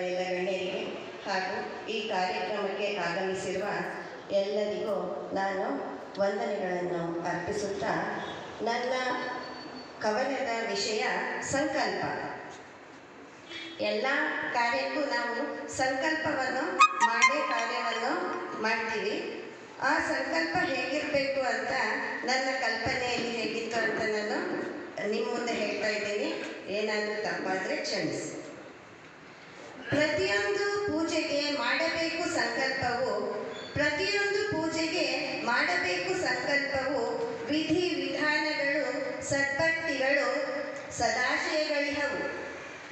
ಗಣ್ಯರಿಗೆ ಹಾಗೂ ಈ ಕಾರ್ಯಕ್ರಮಕ್ಕೆ ಆಗಮಿಸಿರುವ ಎಲ್ಲರಿಗೂ ನಾನು ವಂದನೆಗಳನ್ನು ಅರ್ಪಿಸುತ್ತಾ ನನ್ನ ಕವನದ ವಿಷಯ ಸಂಕಲ್ಪ. ಎಲ್ಲ ಕಾರ್ಯಕ್ಕೂ ನಾವು ಸಂಕಲ್ಪವನ್ನು, ಮಾಡೇ ಕಾರ್ಯವನ್ನು ಮಾಡ್ತೀವಿ. ಆ ಸಂಕಲ್ಪ ಹೇಗಿರಬೇಕು ಅಂತ ನನ್ನ ಕಲ್ಪನೆಯಲ್ಲಿ ಹೇಗಿತ್ತು ಅಂತ ನಾನು ನಿಮ್ಮ ಮುಂದೆ ಹೇಳ್ತಾ ಇದ್ದೀನಿ. ಏನಾದರೂ ತಪ್ಪಾದರೆ ಕ್ಷಮಿಸಿ. ಪ್ರತಿಯೊಂದು ಪೂಜೆಗೆ ಮಾಡಬೇಕು ಸಂಕಲ್ಪವು, ಪ್ರತಿಯೊಂದು ಪೂಜೆಗೆ ಮಾಡಬೇಕು ಸಂಕಲ್ಪವು ವಿಧಿ ವಿಧಾನಗಳು, ಸದ್ಭಕ್ತಿಗಳು, ಸದಾಶಯಗಳಿಹವು.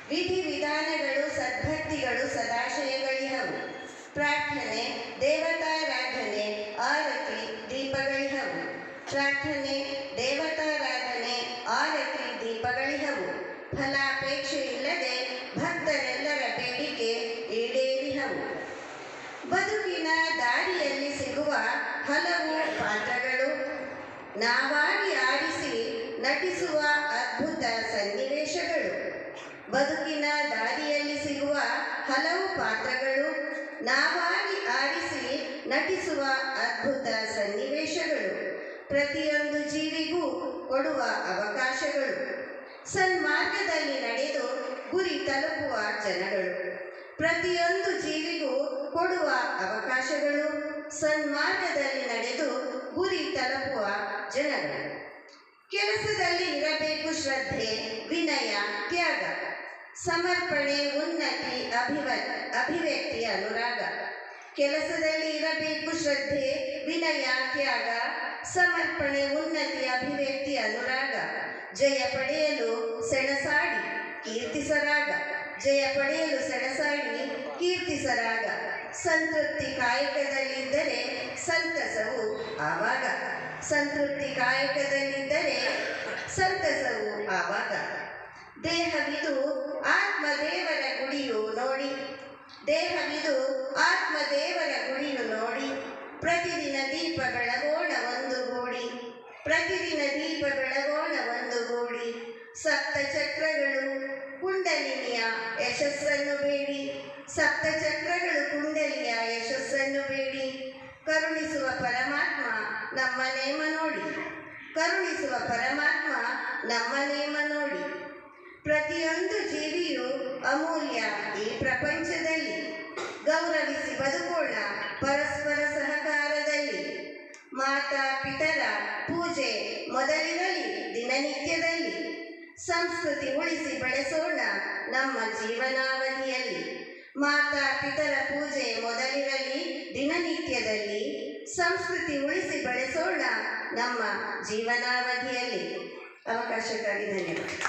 ವಿಧಿ ವಿಧಾನಗಳು, ಸದ್ಭಕ್ತಿಗಳು, ಸದಾಶಯಗಳಿಹವು. ಪ್ರಾರ್ಥನೆ, ದೇವತಾರಾಧನೆ, ಆರತಿ, ದೀಪಗಳಿಹವು. ಪ್ರಾರ್ಥನೆ, ದೇವತಾರಾಧನೆ, ಆರತಿ, ದೀಪಗಳಿಹವು. ಫಲಾಪೇಕ್ಷೆ ನಾವಾಗಿ ಆರಿಸಿ ನಟಿಸುವ ಅದ್ಭುತ ಸನ್ನಿವೇಶಗಳು. ಬದುಕಿನ ದಾರಿಯಲ್ಲಿ ಸಿಗುವ ಹಲವು ಪಾತ್ರಗಳು ನಾವಾಗಿ ಆರಿಸಿ ನಟಿಸುವ ಅದ್ಭುತ ಸನ್ನಿವೇಶಗಳು. ಪ್ರತಿಯೊಂದು ಜೀವಿಗೂ ಕೊಡುವ ಅವಕಾಶಗಳು. ಸನ್ಮಾರ್ಗದಲ್ಲಿ ನಡೆದು ಗುರಿ ತಲುಪುವ ಜನಗಳು. ಪ್ರತಿಯೊಂದು ಜೀವಿಗೂ ಕೊಡುವ ಅವಕಾಶಗಳು ಸನ್ಮಾರ್ಗದಲ್ಲಿ ನಡೆದು ಜನಗಳು ಕೆಲಸದಲ್ಲಿ ಇರಬೇಕು ಶ್ರದ್ಧೆ, ವಿನಯ, ತ್ಯಾಗ. ಸಮರ್ಪಣೆ, ಉನ್ನತಿ, ಅಭಿವ ಅಭಿವ್ಯಕ್ತಿ, ಅನುರಾಗ. ಕೆಲಸದಲ್ಲಿ ಇರಬೇಕು ಶ್ರದ್ಧೆ, ವಿನಯ, ತ್ಯಾಗ. ಸಮರ್ಪಣೆ, ಉನ್ನತಿ, ಅಭಿವ್ಯಕ್ತಿ, ಅನುರಾಗ. ಜಯ ಪಡೆಯಲು ಸೆಣಸಾಡಿ, ಕೀರ್ತಿಸರಾಗ. ಜಯ ಪಡೆಯಲು ಸೆಣಸಾಡಿ, ಕೀರ್ತಿಸರಾಗ. ಸಂತೃಪ್ತಿ ಕಾಯಕದಲ್ಲಿದ್ದರೆ ಸಂತಸವು ಆವಾಗ. ಸಂತೃಪ್ತಿ ಕಾಯಕದಲ್ಲಿದ್ದರೆ ಸಂತಸವು ಆವಾಗ. ದೇಹವಿದು ಆತ್ಮದೇವರ ಗುಡಿಯು ನೋಡಿ. ದೇಹವಿದು ಆತ್ಮದೇವರ ಗುಡಿಯು ನೋಡಿ. ಪ್ರತಿದಿನ ದೀಪ ಬೆಳಗೋಣ ಒಂದು ಗೋಡಿ ಪ್ರತಿದಿನ ದೀಪ ಬೆಳಗೋಣ ಒಂದು ಗೋಡಿ ಸಪ್ತ ಚಕ್ರಗಳು ಕುಂಡಲಿನಿಯ ಯಶಸ್ಸನ್ನು ಬೇಡಿ. ಸಪ್ತ ಚಕ್ರಗಳು ಕುಂಡಲಿಯ ಯಶಸ್ಸನ್ನು ಬೇಡಿ. ಕರುಣಿಸುವ ಪರಮಾತ್ಮ ಕರುಣಿಸುವ ಪರಮಾತ್ಮ ನಮ್ಮ ನೇಮ ನೋಡಿ. ಪ್ರತಿಯೊಂದು ಜೀವಿಯು ಅಮೂಲ್ಯ ಈ ಪ್ರಪಂಚದಲ್ಲಿ. ಗೌರವಿಸಿ ಬದುಕೋಣ ಪರಸ್ಪರ ಸಹಕಾರದಲ್ಲಿ. ಮಾತಾ ಪಿತರ ಪೂಜೆ ಮೊದಲಿನಲ್ಲಿ ದಿನನಿತ್ಯದಲ್ಲಿ. ಸಂಸ್ಕೃತಿ ಉಳಿಸಿ ಬೆಳೆಸೋಣ ನಮ್ಮ ಜೀವನಾವಧಿಯಲ್ಲಿ. ಮಾತಾ ಪಿತರ ಪೂಜೆ ಮೊದಲಿರಲಿ ದಿನನಿತ್ಯದಲ್ಲಿ ಸಂಸ್ಕೃತಿ ಉಳಿಸಿ ಬೆಳೆಸೋಣ ನಮ್ಮ ಜೀವನಾವಧಿಯಲ್ಲಿ ಅವಕಾಶಕ್ಕಾಗಿ ಧನ್ಯವಾದ.